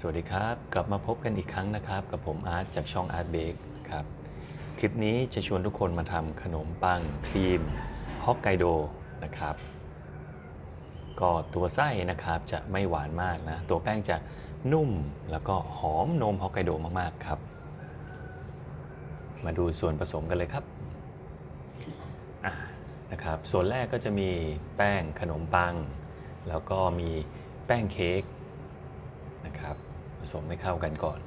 สวัสดีครับ กลับมาพบกันอีกครั้งนะครับ กับผมอาร์ตจากช่อง Art Bake ครับคลิปนี้จะชวนทุกคนมาทำขนมปังครีมฮอกไกโดนะครับ ก็ตัวไส้นะครับจะไม่หวานมากนะ ตัวแป้งจะนุ่มแล้วก็หอมนมฮอกไกโดมากๆครับ มาดูส่วนผสมกันเลยครับะนะครับส่วนแรกก็จะมีแป้งขนมปัง แล้วก็มีแป้งเค้ก นะครับผสมให้เข้ากันก่อน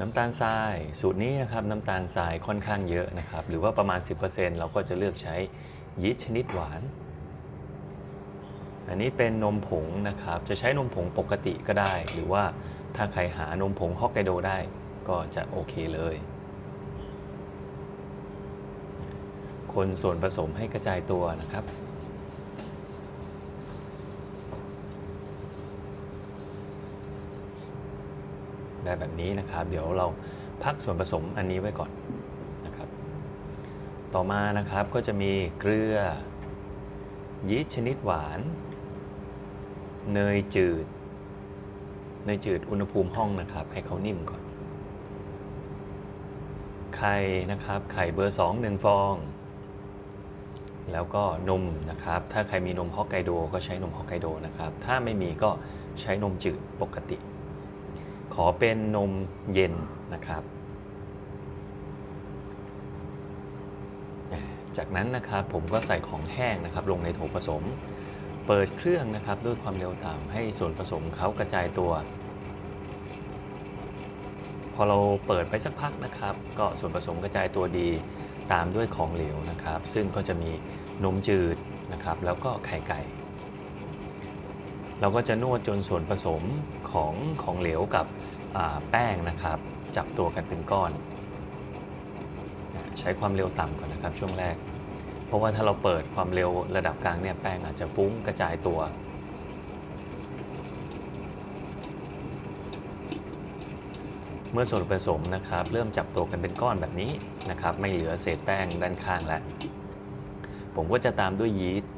น้ำตาลทรายสูตรนี้นะครับน้ำตาลทรายค่อนข้างเยอะนะครับ หรือว่าประมาณ 10%เราก็จะเลือกใช้ยีสต์ชนิดหวาน อันนี้เป็นนมผงนะครับ จะใช้นมผงปกติก็ได้ หรือว่าถ้าใครหานมผงฮอกไกโดได้ก็จะโอเคเลย คนส่วนผสมให้กระจายตัวนะครับ ได้แบบนี้นะครับ เดี๋ยวเราพักส่วนผสมอันนี้ไว้ก่อนนะครับ ต่อมานะครับก็จะมีเกลือ ยีสต์ชนิดหวาน เนยจืด เนยจืดอุณหภูมิห้องนะครับ ให้เขานิ่มก่อน ไข่นะครับ ไข่เบอร์ 2 1 ฟอง แล้วก็นมนะครับ ถ้าใครมีนมฮอกไกโดก็ใช้นมฮอกไกโดนะครับ ถ้าไม่มีก็ใช้นมจืดปกติ ขอเป็นนมเย็นนะครับ จากนั้นนะครับผมก็ใส่ของแห้งนะครับลงในโถผสม เปิดเครื่องนะครับด้วยความเร็วต่ำให้ส่วนผสมเขากระจายตัว พอเราเปิดไปสักพักนะครับ ก็ส่วนผสมกระจายตัวดีตามด้วยของเหลวนะครับ ซึ่งก็จะมีนมจืดนะครับ แล้วก็ไข่ไก่ เราก็จะนวดจนส่วนผสมของของเหลวกับแป้งนะครับ จับตัวกันเป็นก้อน ใช้ความเร็วต่ำก่อนนะครับช่วงแรก เพราะว่าถ้าเราเปิดความเร็วระดับกลางเนี่ยแป้งอาจจะฟุ้งกระจายตัวเมื่อส่วนผสมนะครับ เริ่มจับตัวกันเป็นก้อนแบบนี้นะครับ ไม่เหลือเศษแป้งด้านข้างแล้ว ผมก็จะตามด้วยยีสต์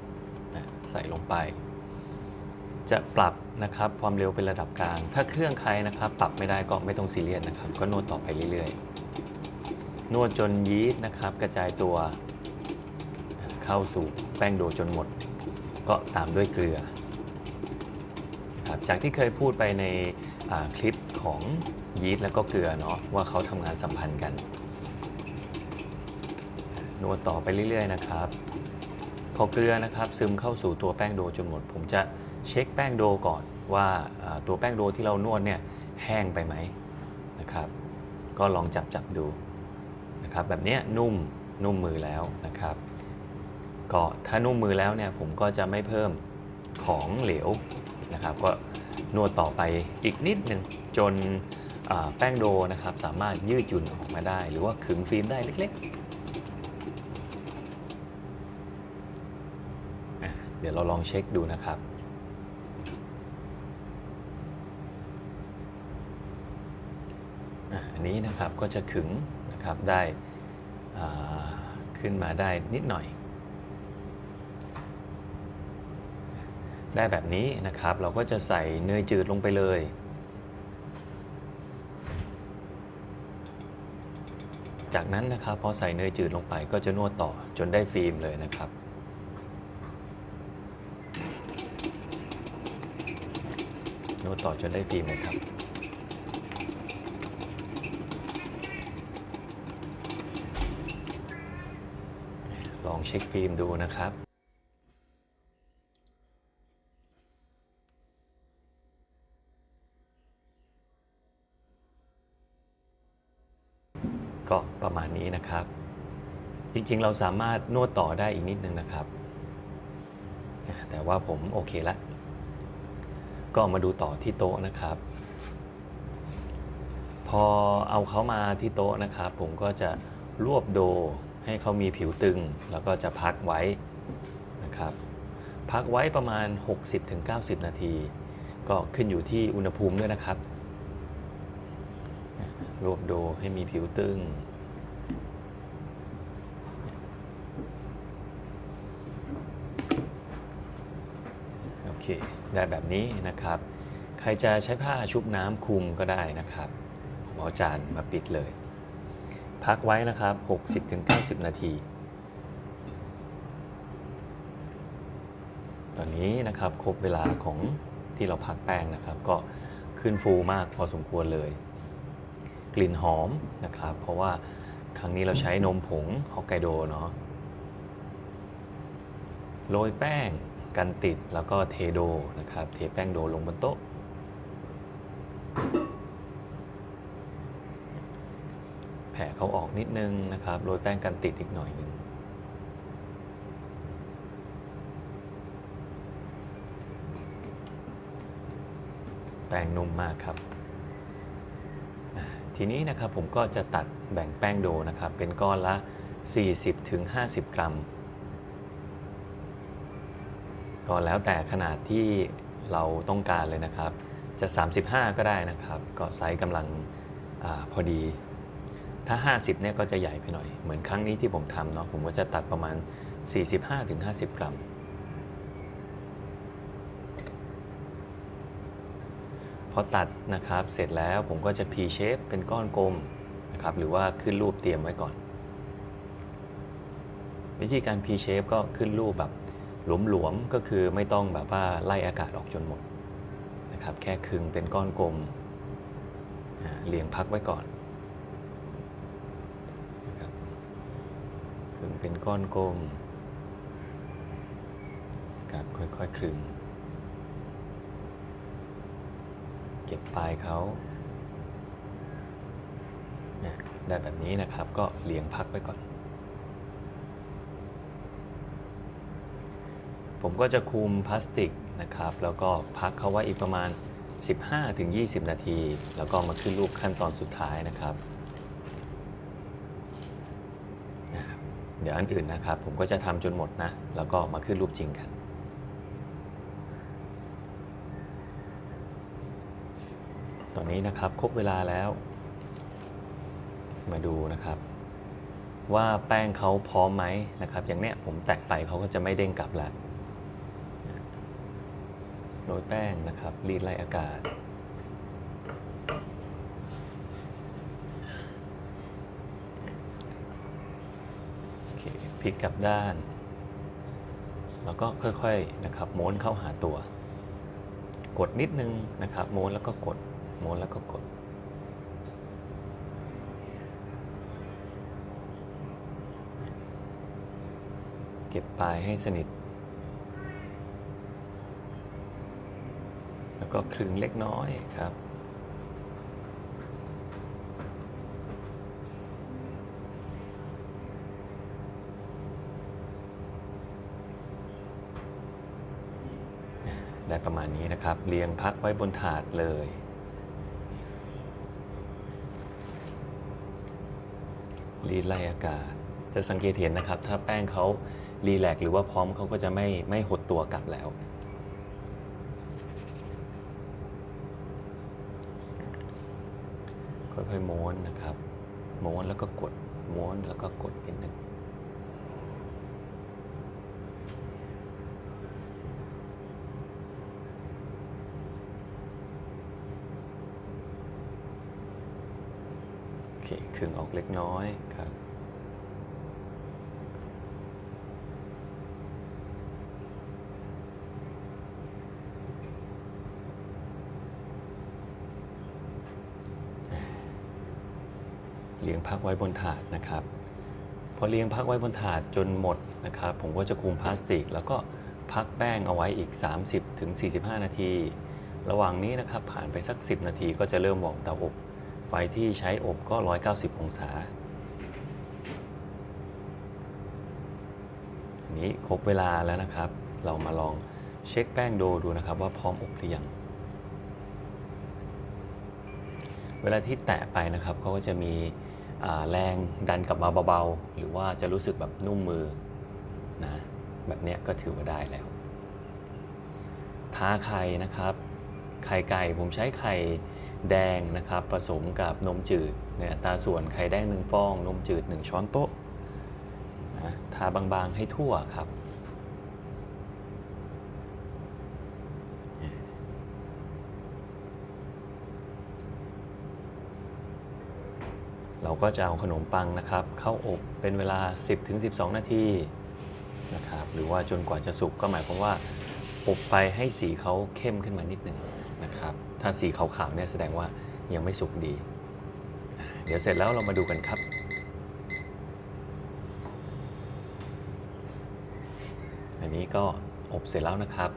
ใส่ลงไป จะปรับนะครับความเร็วเป็นระดับกลาง ถ้าเครื่องใครนะครับปรับไม่ได้ก็ไม่ต้องซีเรียสนะครับ ก็นวดต่อไปเรื่อยๆ นวดจนยีสต์นะครับ กระจายตัวเข้าสู่แป้งโดจนหมด ก็ตามด้วยเกลือครับจากที่เคยพูดไปในคลิปของยีสต์แล้วก็เกลือเนาะว่าเขาทำงานสัมพันธ์กันนวดต่อไปเรื่อยๆนะครับพอเกลือนะครับซึมเข้าสู่ตัวแป้งโดจนหมด ผมจะ เช็คแป้งโดก่อนว่าตัวแป้งโดที่เรานวดเนี่ยแห้งไปไหมนะครับ ก็ลองจับจับดูนะครับแบบนี้นุ่มนุ่มมือแล้วนะครับ ก็ถ้านุ่มมือแล้วเนี่ยผมก็จะไม่เพิ่มของเหลวนะครับ ก็นวดต่อไปอีกนิดหนึ่งจนแป้งโดนะครับสามารถยืดหยุ่นออกมาได้ หรือว่าขึงฟิล์มได้เล็กๆ เดี๋ยวเราลองเช็คดูนะครับ อันนี้นะครับก็จะขึงนะครับได้ขึ้นมาได้นิดหน่อย ได้แบบนี้นะครับเราก็จะใส่เนยจืดลงไปเลยจากนั้นนะครับพอใส่เนยจืดลงไปก็จะนวดต่อจนได้ฟิล์มเลยนะครับ นวดต่อจนได้ฟิล์มเลยครับ ลอง เช็คฟิล์มดูนะครับ ก็ประมาณนี้นะครับ จริงๆ เราสามารถนวดต่อได้อีกนิดนึงนะครับ แต่ว่าผมโอเคละ ก็มาดูต่อที่โต๊ะนะครับ พอเอาเขามาที่โต๊ะนะครับ ผมก็จะรวบโด ให้เขามีผิวตึง แล้วก็จะพักไว้นะครับ พักไว้ประมาณ 60-90 นาที ก็ขึ้นอยู่ที่อุณหภูมิด้วยนะครับ รวบโดให้มีผิวตึงโอเค ได้แบบนี้นะครับ ใครจะใช้ผ้าชุบน้ำคลุมก็ได้นะครับ ผมเอาจานมาปิดเลย พักไว้นะครับ 60-90 นาที ตอนนี้นะครับครบเวลาของที่เราพักแป้งนะครับ ก็ขึ้นฟูมากพอสมควรเลย กลิ่นหอมนะครับ เพราะว่าครั้งนี้เราใช้นมผงฮอกไกโดเนาะโรยแป้งกันติดแล้วก็เทโดนะครับ เทแป้งโดลงบนโต๊ะ แผ่เขาออกนิดนึงนะครับโรยแป้งกันติดอีกหน่อยนึงแป้งนุ่มมากครับ ทีนี้นะครับผมก็จะตัดแบ่งแป้งโดนะครับ เป็นก้อนละ 40-50 กรัม ก็แล้วแต่ขนาดที่เราต้องการเลยนะครับ จะ 35 ก็ได้นะครับ ก็ไซส์กำลังอพอดี ถ้า 50เนี่ยก็จะใหญ่ไปหน่อย เหมือนครั้งนี้ที่ผมทำเนาะผมก็จะตัดประมาณ 45-50 กรัม พอตัดนะครับเสร็จแล้วผมก็จะ P shape เป็นก้อนกลมนะครับหรือว่าขึ้นรูปเตรียมไว้ก่อน วิธีการ P shape ก็ขึ้นรูปแบบหลวมๆก็คือไม่ต้องแบบว่าไล่อากาศออกจนหมดนะครับแค่คึงเป็นก้อนกลมเรียงพักไว้ก่อนนะครับ คึงเป็นก้อนกลมครับค่อยๆคลึง เก็บปลายเขานี่ได้แบบนี้นะครับก็เลี้ยงพักไว้ก่อน ผมก็จะคุมพลาสติกนะครับ แล้วก็พักเขาไว้อีกประมาณ 15-20 นาที แล้วก็มาขึ้นรูปขั้นตอนสุดท้ายนะครับนะครับ เดี๋ยวอันอื่นนะครับ ผมก็จะทำจนหมดนะ แล้วก็มาขึ้นรูปจริงกัน ตอนนี้นะครับครบเวลาแล้ว มาดูนะครับ ว่าแป้งเขาพร้อมไหมนะครับ อย่างเนี้ยผมแตะไปเขาก็จะไม่เด้งกลับแล้วโรยแป้งนะครับรีดไล่อากาศ โอเคพ ลิกกลับด้าน แล้วก็ค่อยๆนะครับม้วนเข้าหาตัว กดนิดนึงนะครับม้วนแล้วก็กดม้วนแล้วก็กด เก็บปลายให้สนิท แล้วก็คลึงเล็กน้อยครับ ได้ประมาณนี้นะครับ เรียงพักไว้บนถาดเลย รีดไล่อากาศ จะสังเกตเห็นนะครับ ถ้าแป้งเขารีแลกหรือว่าพร้อมเขาก็จะไม่ไม่หดตัวกลับแล้วค่อยๆม้วนนะครับ ม้วนแล้วก็กด ม้วนแล้วก็กดนิดนึง โอเคครึ่งออกเล็กน้อยครับเลี้ยงพักไว้บนถาดนะครับ พอเลี้ยงพักไว้บนถาดจนหมดนะครับ ผมก็จะคุมพลาสติก แล้วก็พักแป้งเอาไว้อีก 30-45 นาที ระหว่างนี้นะครับผ่านไปสัก 10 นาทีก็จะเริ่มวอร์มเตาอบ ไฟที่ใช้อบก็ 190 องศา อันนี้ครบเวลาแล้วนะครับ เรามาลองเช็คแป้งโดดูนะครับว่าพร้อมอบหรือยัง เวลาที่แตะไปนะครับเขาก็จะมีแรงดันกลับมาเบาๆ หรือว่าจะรู้สึกแบบนุ่มมือนะแบบเนี้ยก็ถือว่าได้แล้ว ทาไข่นะครับ ไข่ไก่ผมใช้ไข่ แดงนะครับผสมกับนมจืดเนี่ยตาส่วนไข่แดงหนึ่งฟอง นมจืด 1 ช้อนโต๊ะนะทาบางๆให้ทั่วครับ เราก็จะเอาขนมปังนะครับ เข้าอบเป็นเวลา 10-12 นาทีนะครับหรือว่าจนกว่าจะสุกก็หมายความว่าอบไปให้สีเขาเข้มขึ้นมานิดหนึ่งนะครับ ถ้าสีขาวๆเนี่ยแสดงว่ายังไม่สุกดี เดี๋ยวเสร็จแล้วเรามาดูกันครับอันนี้ก็อบเสร็จแล้วนะครับ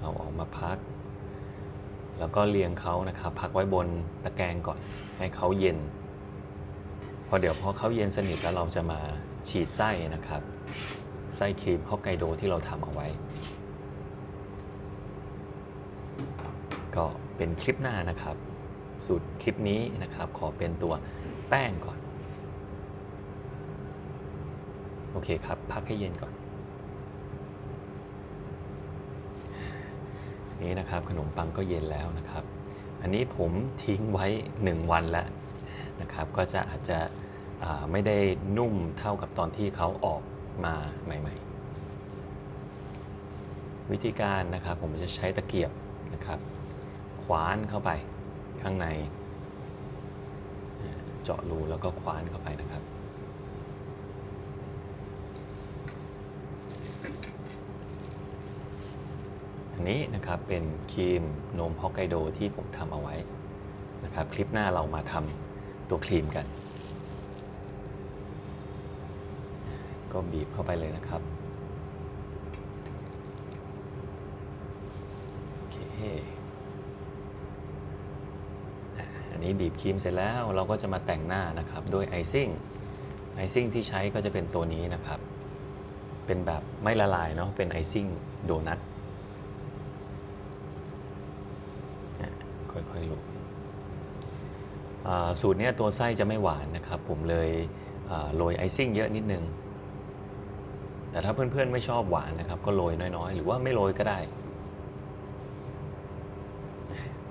เอาออกมาพัก แล้วก็เรียงเขานะครับ พักไว้บนตะแกรงก่อนให้เขาเย็น พอเดี๋ยวพอเขาเย็นสนิทแล้วเราจะมาฉีดไส้นะครับ ไส้ครีมฮอกไกโดที่เราทำเอาไว้ ก็เป็นคลิปหน้านะครับ สูตรคลิปนี้นะครับ ขอเป็นตัวแป้งก่อน โอเคครับ พักให้เย็นก่อน นี้นะครับขนมปังก็เย็นแล้วนะครับ อันนี้ผมทิ้งไว้ 1 วันแล้วนะครับ ก็จะอาจจะไม่ได้นุ่มเท่ากับตอนที่เขาออกมาใหม่ ๆ วิธีการนะครับผมจะใช้ตะเกียบนะครับ คว้านเข้าไปข้างใน เจาะรูแล้วก็คว้านเข้าไปนะครับ อันนี้นะครับเป็นครีมนมฮอกไกโดที่ผมทำเอาไว้นะครับ คลิปหน้าเรามาทำตัวครีมกัน ก็บีบเข้าไปเลยนะครับโอเคอะอั นนี้บีบครีมเสร็จแล้วเราก็จะมาแต่งหน้านะครับด้วยไอซิ่งไอซิ่งที่ใช้ก็จะเป็นตัวนี้นะครับ เป็นแบบไม่ละลายเนาะเป็นไอซิ่งโดนัทค่อยๆลงอ่าสูตรเนี้ยตัวไส้จะไม่หวานนะครับ ผมเลยโรยไอซิ่งเยอะนิดนึง แต่ถ้าเพื่อนๆไม่ชอบหวานนะครับ ก็โรยน้อยๆ หรือว่าไม่โรยก็ได้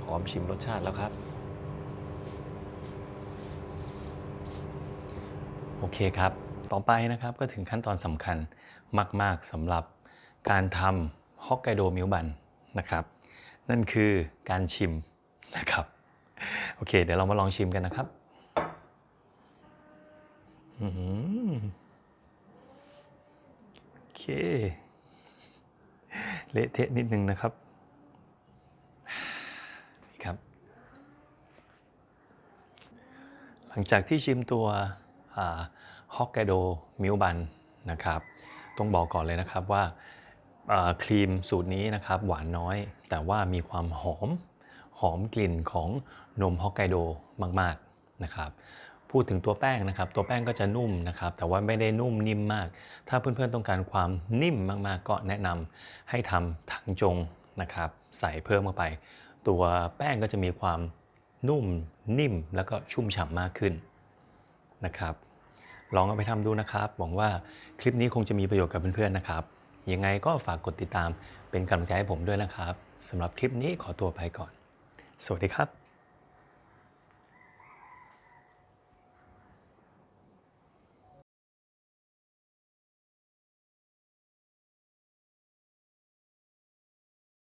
พร้อมชิมรสชาติแล้วครับ โอเคครับ ต่อไปนะครับก็ถึงขั้นตอนสำคัญมาก ๆสำหรับการทำฮอกไกโดมิลบันนะครับ นั่นคือการชิมนะครับ โอเค เดี๋ยวเรามาลองชิมกันนะครับอื้อหือโอเค เละเทะนิดนึงนะครับนี่ครับ หลังจากที่ชิมตัว ฮอกไกโดมิลบันนะครับต้องบอกก่อนเลยนะครับว่าครีมสูตรนี้นะครับหวานน้อย แต่ว่ามีความหอมหอมกลิ่นของนมฮอกไกโดมากๆนะครับพูดถึงตัวแป้งนะครับ ตัวแป้งก็จะนุ่มนะครับ แต่ว่าไม่ได้นุ่มนิ่มมาก ถ้าเพื่อนๆต้องการความนิ่มมากๆ ก็แนะนำให้ทำถังจงนะครับ ใส่เพิ่มเข้าไป ตัวแป้งก็จะมีความนุ่มนิ่มแล้วก็ชุ่มฉ่ำมากขึ้นนะครับ ลองเอาไปทำดูนะครับ หวังว่าคลิปนี้คงจะมีประโยชน์กับเพื่อนๆนะครับ ยังไงก็ฝากกดติดตามเป็นกำลังใจให้ผมด้วยนะครับสำหรับคลิปนี้ขอตัวไปก่อน สวัสดีครับ